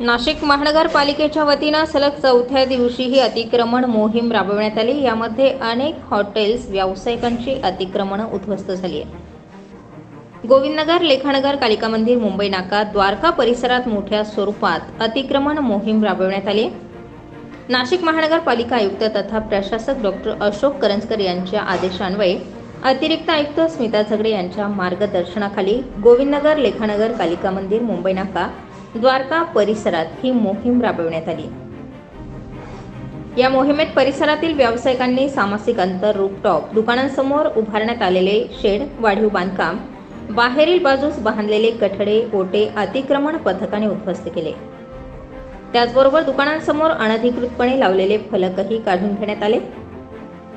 नाशिक महानगरपालिकेच्या वतीनं सलग चौथ्या दिवशीही अतिक्रमण मोहीम राबवण्यात आली. यामध्ये अनेक हॉटेल्स व्यावसायिकांची अतिक्रमणं उद्ध्वस्त झाली आहे गोविंदनगर लेखानगर कालिका मंदिर मुंबई नाका द्वारका परिसरात मोठ्या स्वरूपात अतिक्रमण मोहीम राबवण्यात आली नाशिक महानगरपालिका आयुक्त तथा प्रशासक डॉक्टर अशोक करंजकर यांच्या आदेशान्वये अतिरिक्त आयुक्त स्मिता झगडे यांच्या मार्गदर्शनाखाली गोविंदनगर लेखानगर कालिका मंदिर मुंबई नाका द्वारका परिसरात ही मोहीम राबविण्यात आली. या मोहिमेत परिसरातील व्यावसायिकांनी सामासिक अंतर रूपटॉप दुकानांसमोर उभारण्यात आलेले शेड वाढीव बांधकाम बाहेरील बाजूस बांधलेले कठडे ओटे अतिक्रमण पथकाने उद्ध्वस्त केले. त्याचबरोबर दुकानांसमोर अनधिकृतपणे लावलेले फलकही काढून घेण्यात आले.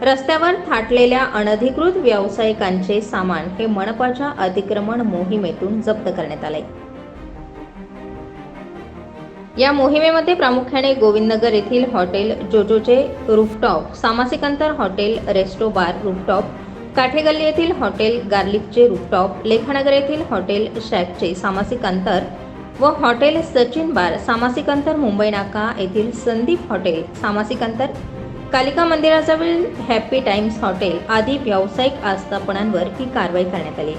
रस्त्यावर थाटलेल्या अनधिकृत व्यावसायिकांचे सामान हे मनपाच्या अतिक्रमण मोहिमेतून जप्त करण्यात आले. या मोहिमेमध्ये प्रामुख्याने गोविंदनगर येथील हॉटेल जोजोचे rooftop सामासिकांतर hotel resto bar rooftop Kathegalli येथील हॉटेल गार्लिकचे रूफटॉप लेखानगर येथील हॉटेल शॅकचे सामासिक अंतर व हॉटेल सचिन बार सामासिक अंतर मुंबई नाका येथील संदीप हॉटेल सामासिक अंतर. कालिका मंदिराजवळील हॅपी टाइम्स हॉटेल आदी व्यावसायिक आस्थापनांवर ही कारवाई करण्यात आली.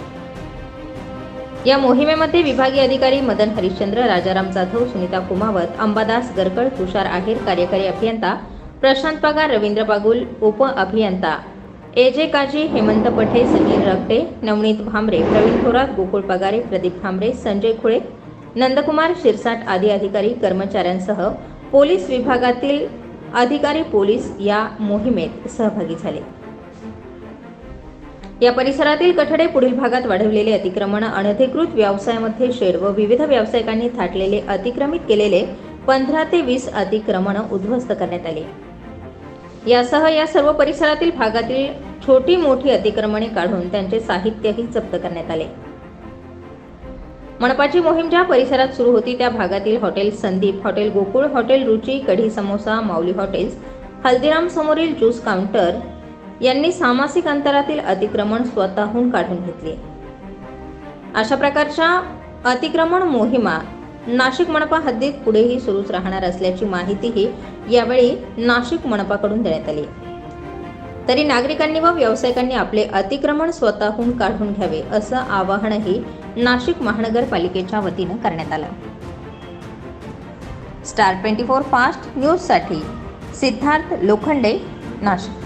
या मोहिमेमध्ये विभागीय अधिकारी मदन हरिश्चंद्र राजाराम जाधव सुनीता कुमावत अंबादास गरकळ तुषार आहेर कार्यकारी अभियंता प्रशांत पगार रवींद्र बागुल उप अभियंता. एजे काजी हेमंत पठे सचिन रगटे नवनीत भांबरे प्रवीण थोरात गोकुळ पगारे प्रदीप भांबरे संजय खुळे नंदकुमार शिरसाट आदी अधिकारी कर्मचाऱ्यांसह पोलीस विभागातील अधिकारी पोलीस या मोहिमेत सहभागी झाले. या परिसरातील कठडे पुढील भागात वाढवलेले अतिक्रमण अनधिकृत व्यवसायामध्ये शेड व विविध व्यावसायिकांनी थाटलेले अतिक्रमित केलेले पंधरा ते वीस अतिक्रमण उद्ध्वस्त करण्यात आले. यासह या सर्व परिसरातील भागातील छोटी मोठी अतिक्रमणे काढून त्यांचे साहित्यही जप्त करण्यात आले. मनपाची मोहीम ज्या परिसरात सुरू होती त्या भागातील hotel Sandeep hotel Gokul hotel Ruchi kadhi samosa Mauli hotels Haldiram समोरील ज्यूस काउंटर यांनी सामासिक अंतरातील अतिक्रमण स्वतःहून काढून घेतले. अशा प्रकारच्या अतिक्रमण मोहिमा नाशिक मनपा हद्दीत पुढेही सुरूच राहणार असल्याची माहितीही यावेळी नाशिक मनपाकडून देण्यात आली. तरी नागरिकांनी व व्यावसायिकांनी आपले अतिक्रमण स्वतःहून काढून घ्यावे असं आवाहनही नाशिक महानगरपालिकेच्या वतीनं करण्यात आलं. स्टार ट्वेंटी फोर फास्ट न्यूजसाठी सिद्धार्थ लोखंडे नाशिक.